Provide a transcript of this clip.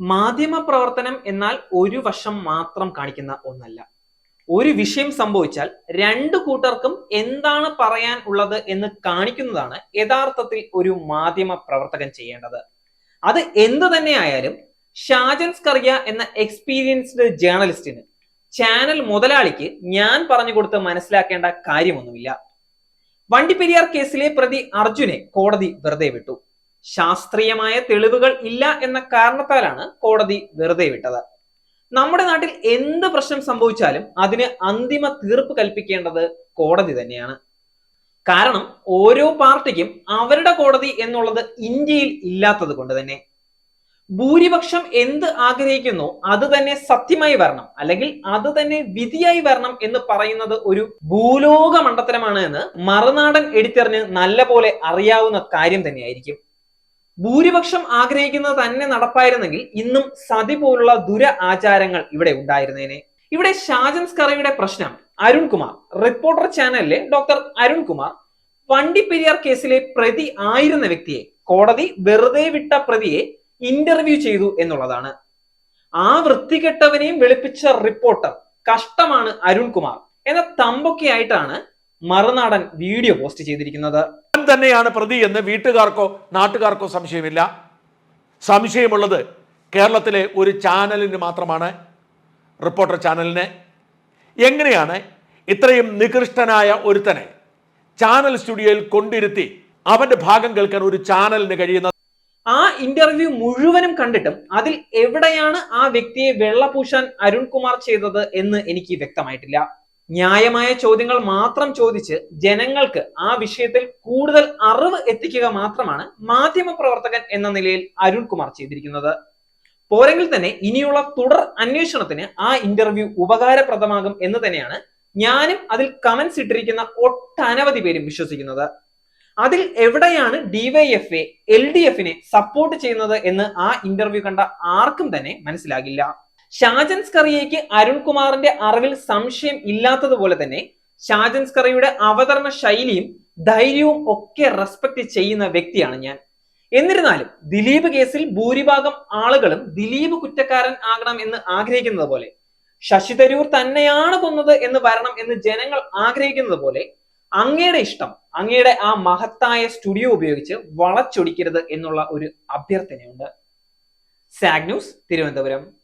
മാധ്യമ പ്രവർത്തനം എന്നാൽ ഒരു വശം മാത്രം കാണിക്കുന്ന ഒന്നല്ല. ഒരു വിഷയം സംഭവിച്ചാൽ രണ്ടു കൂട്ടർക്കും എന്താണ് പറയാൻ ഉള്ളത് എന്ന് കാണിക്കുന്നതാണ് യഥാർത്ഥത്തിൽ ഒരു മാധ്യമ പ്രവർത്തകൻ ചെയ്യേണ്ടത്. അത് എന്ത് തന്നെ ആയാലും ഷാജൻ സ്കറിയ എന്ന എക്സ്പീരിയൻസ്ഡ് ജേർണലിസ്റ്റിന് ചാനൽ മുതലാളിക്ക് ഞാൻ പറഞ്ഞു കൊടുത്ത് മനസ്സിലാക്കേണ്ട കാര്യമൊന്നുമില്ല. വണ്ടിപ്പെരിയാർ കേസിലെ പ്രതി അർജുനെ കോടതി വെറുതെ വിട്ടു. ശാസ്ത്രീയമായ തെളിവുകൾ ഇല്ല എന്ന കാരണത്താലാണ് കോടതി വെറുതെ വിട്ടത്. നമ്മുടെ നാട്ടിൽ എന്ത് പ്രശ്നം സംഭവിച്ചാലും അതിന് അന്തിമ തീർപ്പ് കൽപ്പിക്കേണ്ടത് കോടതി തന്നെയാണ്. കാരണം ഓരോ പാർട്ടിക്കും അവരുടെ കോടതി എന്നുള്ളത് ഇന്ത്യയിൽ ഇല്ലാത്തത് കൊണ്ട് തന്നെ. ഭൂരിപക്ഷം എന്ത് ആഗ്രഹിക്കുന്നു അത് തന്നെ സത്യമായി വരണം അല്ലെങ്കിൽ അത് തന്നെ വിധിയായി വരണം എന്ന് പറയുന്നത് ഒരു ഭൂലോക മണ്ഡത്തരമാണ് എന്ന് മറുനാടൻ എഡിറ്ററിന് നല്ല പോലെ അറിയാവുന്ന കാര്യം തന്നെയായിരിക്കും. ഭൂരിപക്ഷം ആഗ്രഹിക്കുന്നത് തന്നെ നടപ്പായിരുന്നെങ്കിൽ ഇന്നും സതി പോലുള്ള ദുര ആചാരങ്ങൾ ഇവിടെ ഉണ്ടായിരുന്നേനെ. ഇവിടെ ഷാജൻ സ്കറയുടെ പ്രശ്നം അരുൺകുമാർ. റിപ്പോർട്ടർ ചാനലിലെ ഡോക്ടർ അരുൺകുമാർ വണ്ടിപ്പെരിയാർ കേസിലെ പ്രതി ആയിരുന്ന വ്യക്തിയെ കോടതി വെറുതെ വിട്ട പ്രതിയെ ഇന്റർവ്യൂ ചെയ്തു എന്നുള്ളതാണ്. ആ വൃത്തികെട്ടവനെയും വെളുപ്പിച്ച റിപ്പോർട്ടർ കഷ്ടമാണ് അരുൺകുമാർ. എന്ന തമ്പൊക്കെ ആയിട്ടാണ് മറുനാടൻ വീഡിയോ പോസ്റ്റ് ചെയ്തിരിക്കുന്നത്. തന്നെയാണ് പ്രതി എന്ന് വീട്ടുകാർക്കോ നാട്ടുകാർക്കോ സംശയമില്ല. സംശയമുള്ളത് കേരളത്തിലെ ഒരു ചാനലിന് മാത്രമാണ് റിപ്പോർട്ടർ ചാനലിന്. എങ്ങനെയാണ് ഇത്രയും നികൃഷ്ടനായ ഒരുത്തനെ ചാനൽ സ്റ്റുഡിയോയിൽ കൊണ്ടിരുത്തി അവന്റെ ഭാഗം കേൾക്കാൻ ഒരു ചാനലിന് കഴിയുന്നത്? ആ ഇന്റർവ്യൂ മുഴുവനും കണ്ടിട്ടും അതിൽ എവിടെയാണ് ആ വ്യക്തിയെ വെള്ളപൂശാൻ അരുൺകുമാർ ചെയ്തത് എന്ന് എനിക്ക് വ്യക്തമായിട്ടില്ല. ന്യായമായ ചോദ്യങ്ങൾ മാത്രം ചോദിച്ച് ജനങ്ങൾക്ക് ആ വിഷയത്തിൽ കൂടുതൽ അറിവ് എത്തിക്കുക മാത്രമാണ് മാധ്യമ പ്രവർത്തകൻ എന്ന നിലയിൽ അരുൺകുമാർ ചെയ്തിരിക്കുന്നത്. പോരെങ്കിൽ തന്നെ ഇനിയുള്ള തുടർ അന്വേഷണത്തിന് ആ ഇന്റർവ്യൂ ഉപകാരപ്രദമാകും എന്ന് തന്നെയാണ് ഞാനും അതിൽ കമന്റ്സ് ഇട്ടിരിക്കുന്ന ഒട്ടനവധി പേരും വിശ്വസിക്കുന്നത്. അതിൽ എവിടെയാണ് ഡിവൈഎഫ് എൽ ഡി എഫിനെ സപ്പോർട്ട് ചെയ്യുന്നത് എന്ന് ആ ഇന്റർവ്യൂ കണ്ട ആർക്കും തന്നെ മനസ്സിലാകില്ല. ഷാജൻ സ്കറിയയ്ക്ക് അരുൺകുമാറിന്റെ അറിവിൽ സംശയം ഇല്ലാത്തതുപോലെ തന്നെ ഷാജൻ സ്കറിയുടെ അവതരണ ശൈലിയും ധൈര്യവും ഒക്കെ റെസ്പെക്ട് ചെയ്യുന്ന വ്യക്തിയാണ് ഞാൻ. എന്നിരുന്നാലും ദിലീപ് കേസിൽ ഭൂരിഭാഗം ആളുകളും ദിലീപ് കുറ്റക്കാരൻ ആകണം എന്ന് ആഗ്രഹിക്കുന്നത് പോലെ ശശി തരൂർ തന്നെയാണ് കൊന്നത് എന്ന് വരണം എന്ന് ജനങ്ങൾ ആഗ്രഹിക്കുന്നത് പോലെ അങ്ങയുടെ ഇഷ്ടം അങ്ങയുടെ ആ മഹത്തായ സ്റ്റുഡിയോ ഉപയോഗിച്ച് വളച്ചൊടിക്കരുത് എന്നുള്ള ഒരു അഭ്യർത്ഥനയുണ്ട്. സാഗ് ന്യൂസ് തിരുവനന്തപുരം.